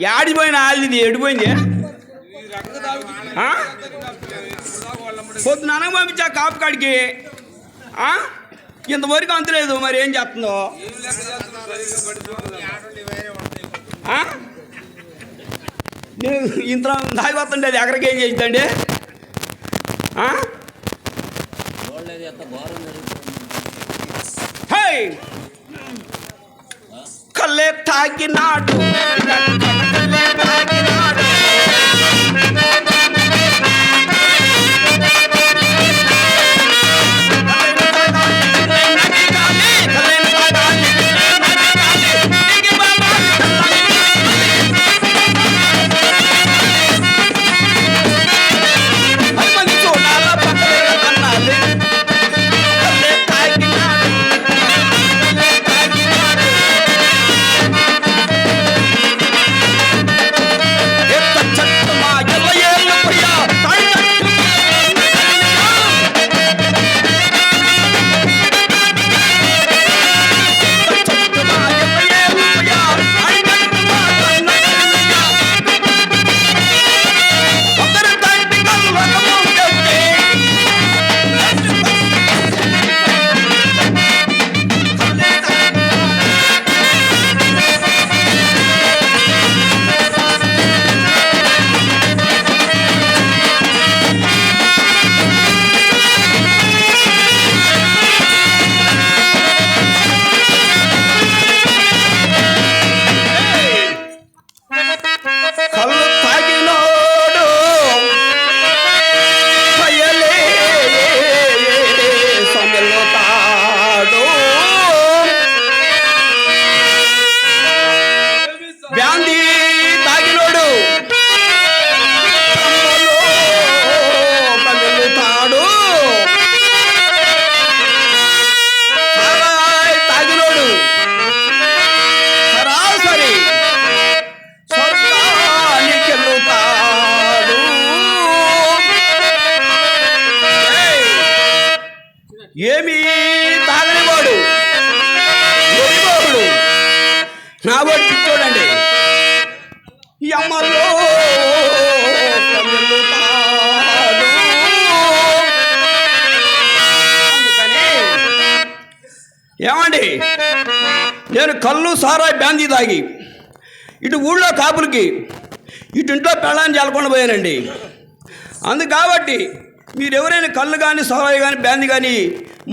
యాడిపోయిన ఆళ్ళది ఎడిపోయింది పొద్దున అనగ పంపించా కాపు కాడికి. ఇంతవరకు అంతలేదు మరి ఏం చేస్తుందో? నేను ఇంత దాగిపోతుండే అది ఎక్కడికి ఏం చేద్దండి హై! కల్లే తాకినాడు తాకినాడు. ఏమండి? నేను కళ్ళు సారాయి బ్యాందీ తాగి ఇటు ఊళ్ళో కాపులకి ఇటు ఇంట్లో పెళ్ళాన్ని చల్లకుండా పోయానండి. అందు కాబట్టి మీరు ఎవరైనా కళ్ళు కానీ సారాయి కానీ బ్యాంది కానీ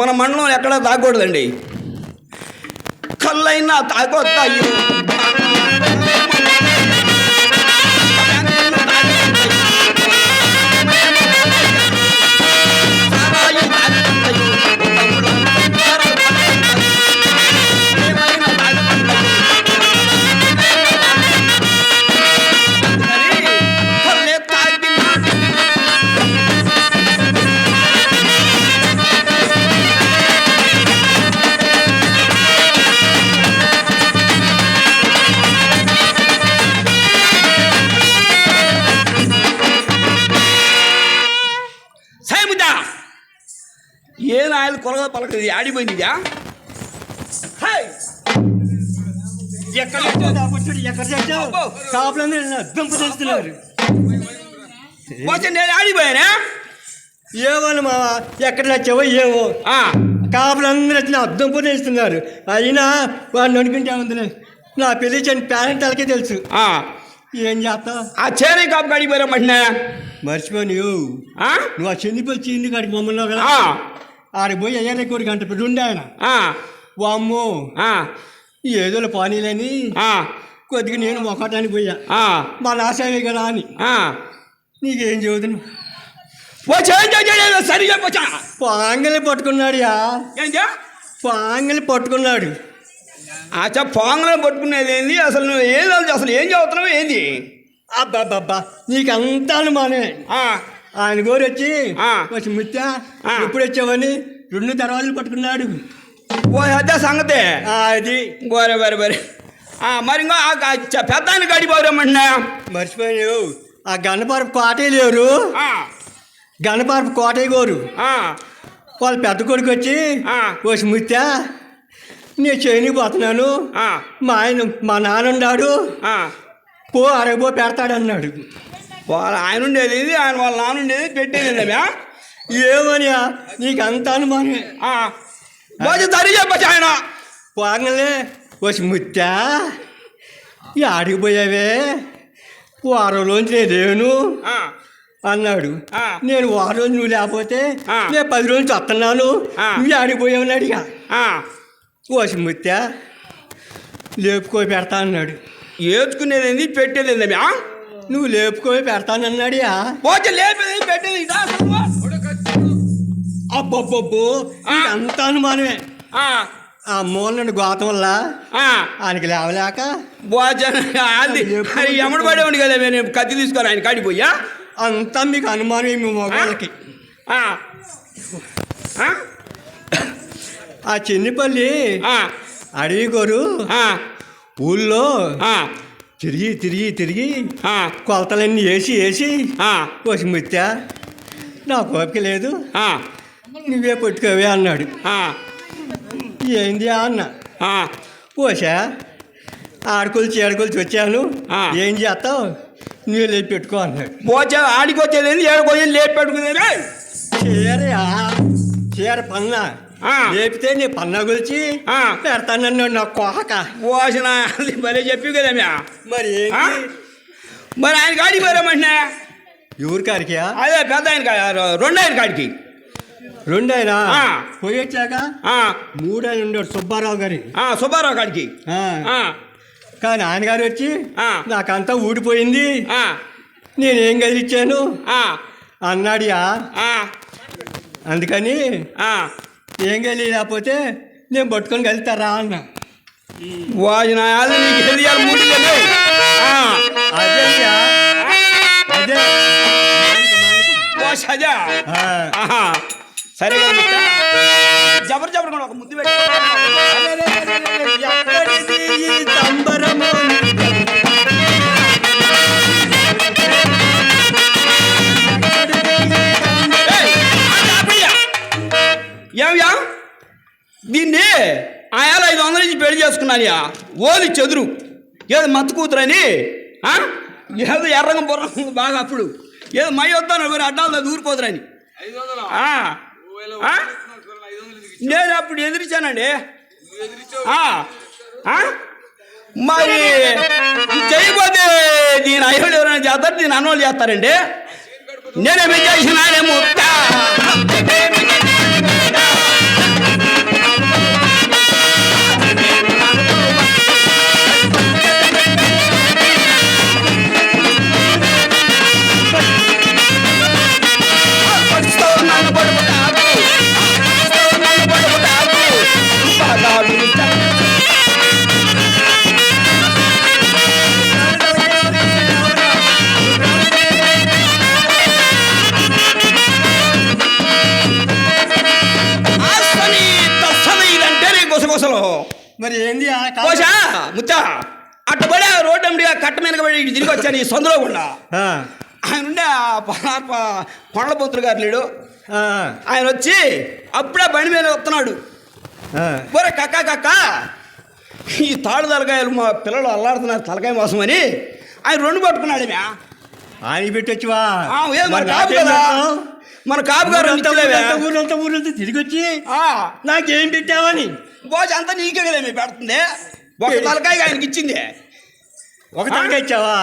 మన మండలం ఎక్కడా తాగకూడదండి. కళ్ళైనా తాగొద్దాయి ఏ నాయలు కొలగ పలకది ఆడిపోయింది ఇదా హాయ్ ఎక్కడ? ఎక్కడ తెచ్చావు అబ్బో. కాపులందరూ నా దుంప తెస్తున్నారు వచ్చి నేను ఆడిపోయానా? ఏమోను మావా ఎక్కడ తెచ్చావో ఏవో. ఆ, కాపులందరూ వచ్చి నా దుంప తెస్తున్నారు అయినా వాడిని అనుకుంటా ఉందిలే నా పెళ్ళి పేరెంట్ వాళ్ళకే తెలుసు. ఆ. ఏం చేస్తావు? ఆ చేరే కాపు ఆడిపోయారా మహిళ మర్చిపోయి నువ్వు ఆ? చెందిపల్లి చీంది కాడికి మమ్మల్ని కదా? ఆ, ఆడికి పోయి అయ్యారే కోడి గంట పెట్టి ఉండే ఆయన. వామ్మో. ఏదో పానీలని కొద్దిగా నేను మొక్కటానికి పోయా. మా నాశమే కదా అని. నీకేం చెప్పొచ్చా పాంగలి పట్టుకున్నాడుయా ఏంటా పాంగలి పట్టుకున్నాడు. అచ్చా పాంగులో పట్టుకునేది ఏంది? అసలు నువ్వు ఏం అసలు ఏం చదువుతున్నావు? ఏంది? అబ్బాబ్బా నీకు అంతా అనుమానే ఆ, ఆయన గోరు వచ్చి. వచ్చి ముత్యా. ఎప్పుడు వచ్చావని రెండు దర్వాజలు పట్టుకున్నాడు. ఓ అదే సంగతే. అది. బరే బరే బరే. ఆ, మరి పెద్దాన్ని గడిపోరమ్మంటున్నా మర్చిపోయావు. ఆ గణపరపు కోటే లేరు. గణపరపు కోటయ్య గోరు. వాళ్ళ పెద్ద కొడుకు వచ్చి. వచ్చి ముత్యా నేను చేయని పోతున్నాను. మా ఆయన మా నాన్న ఉన్నాడు. పో అడగబో పెడతాడన్నాడు వాళ్ళ ఆయన ఉండేది ఇది, ఆయన వాళ్ళ నాన్న ఉండేది పెట్టేది? ఏమనియా నీకు అంత అనుమానమే బాజు తరి చెప్పచ్చు ఆయన పోగలే వచ్చి ముత్తా ఈ ఆడిపోయావే వారంలోంచి లేను అన్నాడు. నేను వారం రోజు నువ్వు లేకపోతే. నేను పది రోజులు వస్తున్నాను. నువ్వు ఆడిపోయావు అడిగా ఆ. వచ్చి ముత్తా లేపుకొని పెడతా అన్నాడు ఏడ్చుకునేది ఏంది? పెట్టేది? నువ్వు లేపుకొని పెడతానన్నాడియా? పోతే లేపేది పెట్టేది అబ్బబ్బబ్బో. అంత అనుమానమే. ఆ, మూలనుండి గోతం వల్ల. ఆయనకి లేవలేక ఎమడు పడేవాడి కదా నేను కత్తి తీసుకొని ఆయన కాడిపోయా అంతా మీకు అనుమానం మీ మొగాళ్ళకి. ఆ. చిన్నపల్లి. అడవి గోరు ఆ. తిరిగి తిరిగి తిరిగి. కొలతలన్నీ వేసి వేసి. వచ్చి ముత్తా నా కోపిక లేదు. నువ్వే పట్టుకోవే అన్నాడు. ఏంది అన్న. ఓసా ఆడుకొలిచి ఏడుకొలిచి వచ్చాను. ఏం చేస్తావు నువ్వే లేపి పెట్టుకో అన్నాడు పోచే ఆడికి వచ్చేది ఏంది ఏడుకోయి లేపి పెట్టుకునేది చీరయా చీర పన్న. లేపితే నీ పన్న గురించి ఆ. పెడతానన్నాడు నా కోహక అది భలే చెప్పి కదమ్మా మరి మరి ఆయన కాడికి పోయామంటున్నా ఎవరి కాడికియా అదే పెద్ద ఆయన రెండో ఆయన కాడికి రెండైనా ఆ. పోయొచ్చాక ఆ. మూడైన ఉండాడు సుబ్బారావు గారి సుబ్బారావు కాడికి. ఆ. కానీ ఆయన గారు వచ్చి. నాకంతా ఊడిపోయింది. నేనేం కదిలిచ్చాను ఆ. అన్నాడియా ఆ. అందుకని ఆ. ఏం గలి లేకపోతే నేను పట్టుకొని వెళ్తారా అన్న వాజిన అది నీకు హెదియాలు మూడిందే అదేయ్యా, అదే ఓ సజా ఆ, ఆహా సరే కదా ముక్క. జబర్ జబర్ కూడా ఒక ముద్దు పెట్టి దీన్ని ఆయాలు ఐదు వందల నుంచి పెళ్ళి చేసుకున్నాను ఓలి చెదురు. ఏదో మత్తు కూతురని? ఏదో ఎర్రంగం బుర్రం బాగా అప్పుడు. ఏదో మై వస్తాను ఎవరు అడ్డాలు. ఆ? నేను అప్పుడు ఎదిరించానండి? మరి చేయకపోతే దీని అయ్యోళ్ళు ఎవరైనా చేస్తారు? దీని అన్నోళ్ళు చేస్తారండి. నేనేమి చేసిన ఆయనేమో మరి ఏంది కాదు? కోసా ముచ్చా అట్టుబడి ఆ రోడ్డు అమ్మడి కట్ట మీద పడి ఇటు తిరిగి వచ్చాను ఈ సందులో గుండా ఆ, ఆయన ఉండే ఆ కొండలపుత్రుడు గారు లేడు. ఆయన వచ్చి అప్పుడే బండి మీద వస్తున్నాడు. ఒరే కక్క కక్క ఈ తాడు తలకాయలు మా పిల్లలు అల్లాడుతున్నారు తలకాయ మోసం అని. ఆయన రెండు పట్టుకున్నాడు మ్యా ఆయన పెట్టొచ్చువా మన కాపు కదా? మన కాపు గారు ఊరంతా తిరిగి వచ్చి ఆ, నాకేం పెట్టావని? బోజ అంతా నీకే కదా మీ పెడుతుంది? ఒక తలకాయ ఆయనకి ఇచ్చింది. ఒక తలకాయ ఇచ్చావా.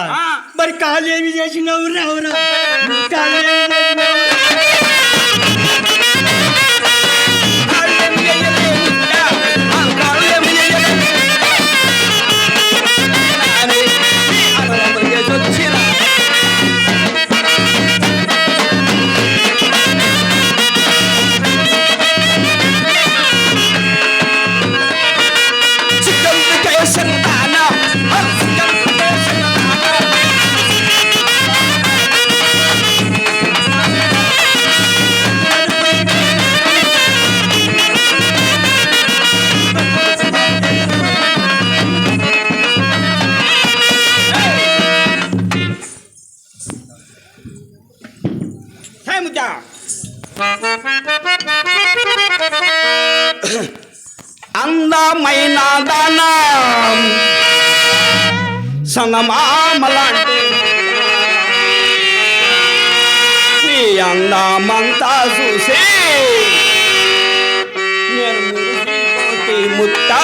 మరి కాళ్ళు ఏమి చేసినావు? రావురా అందమైన దానం. సంగమామలాంటి అందమంతా చూసే. నేను ముత్తా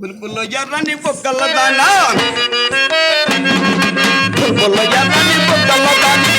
బుల్బుల్లో ఎర్రని బొక్కల దానా బుల్బుల్లో ఎర్రని బొక్కల దానా